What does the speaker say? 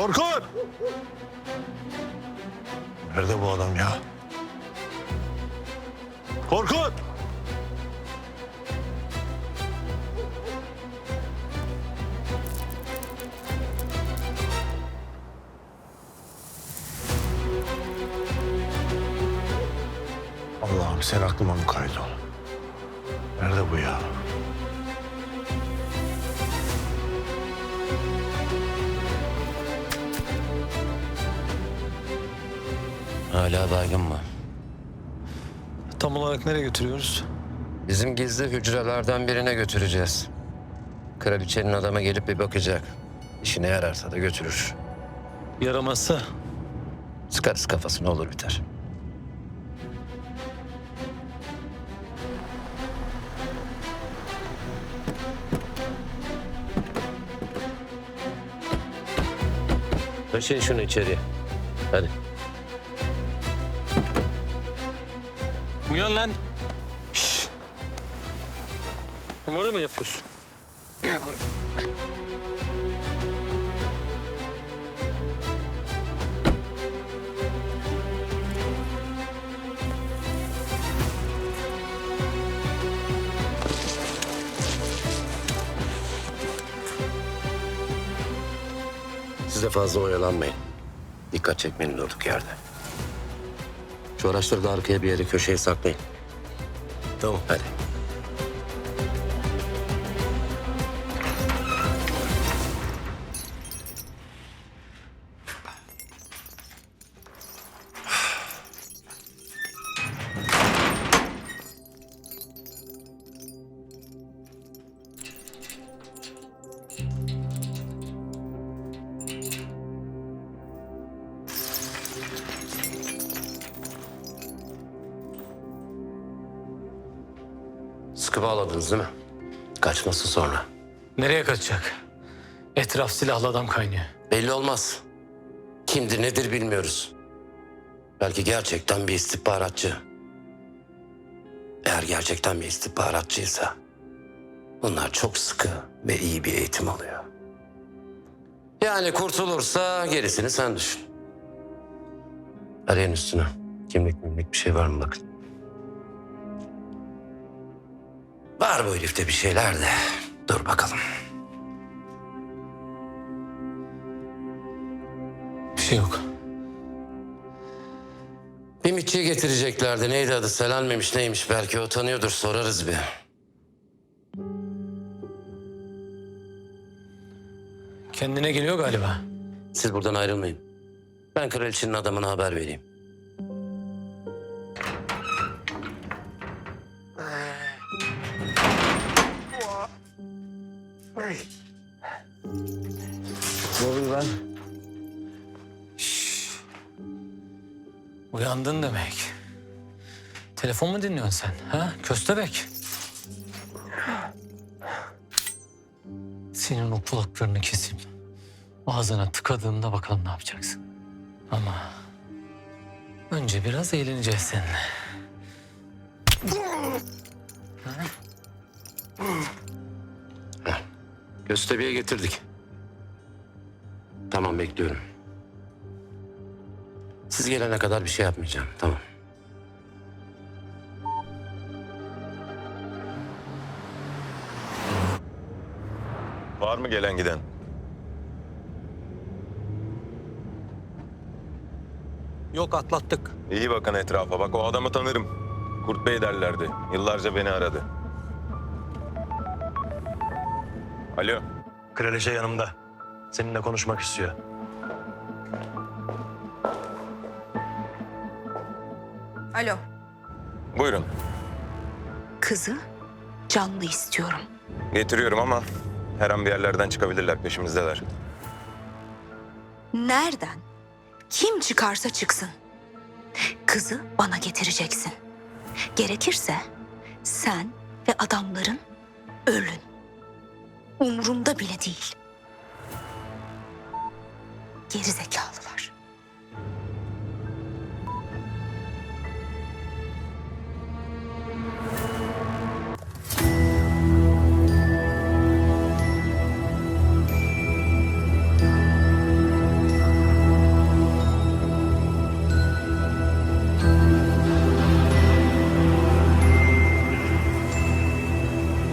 Korkut! Nerede bu adam ya? Korkut! Allah'ım sen aklıma mukayyet ol. Nerede bu ya? Hala baygın mı? Tam olarak nereye götürüyoruz? Bizim gizli hücrelerden birine götüreceğiz. Kraliçenin adamı gelip bir bakacak. İşine yararsa da götürür. Yaramazsa Sıkarız kafasına olur biter. Taşıyın şunu içeriye. Hadi. Uyan lan. Şşş. Numara mı yapıyorsun? Siz de fazla oyalanmayın. Dikkat çekmeyin durduk yerde. Şu araçları da arkaya bir yere köşeye saklayın. Tamam. Hadi. Sıkı bağladınız değil mi? Kaçması sonra. Nereye kaçacak? Etraf silahlı adam kaynıyor. Belli olmaz. Kimdir nedir bilmiyoruz. Belki gerçekten bir istihbaratçı. Eğer gerçekten bir istihbaratçıysa... ...bunlar çok sıkı ve iyi bir eğitim alıyor. Yani kurtulursa gerisini sen düşün. Arayın üstüne. Kimlik mimlik bir şey var mı bakın. Var bu herifte bir şeyler de. Dur bakalım. Bir şey yok. Bir mitçiyi getireceklerdi. Neydi adı? Selen miymiş neymiş? Belki o tanıyordur. Sorarız bir. Kendine geliyor galiba. Siz buradan ayrılmayın. Ben kraliçenin adamına haber vereyim. Ne oluyor lan? Uyandın demek. Telefon mu dinliyorsun sen? Ha? Köstebek. Senin o kulaklarını keseyim. Ağzına tıkadığımda bakalım ne yapacaksın. Ama önce biraz eğleneceğiz seninle. Köstebeğe getirdik. Tamam bekliyorum. Siz gelene kadar bir şey yapmayacağım. Tamam. Var mı gelen giden? Yok atlattık. İyi bakın etrafa. Bak o adamı tanırım. Kurt Bey derlerdi. Yıllarca beni aradı. Alo. Kraliçe yanımda. Seninle konuşmak istiyor. Alo. Buyurun. Kızı canlı istiyorum. Getiriyorum ama her an bir yerlerden çıkabilirler. Peşimizdeler. Nereden? Kim çıkarsa çıksın. Kızı bana getireceksin. Gerekirse sen ve adamların ölün. Umurumda bile değil. Geri zekalı.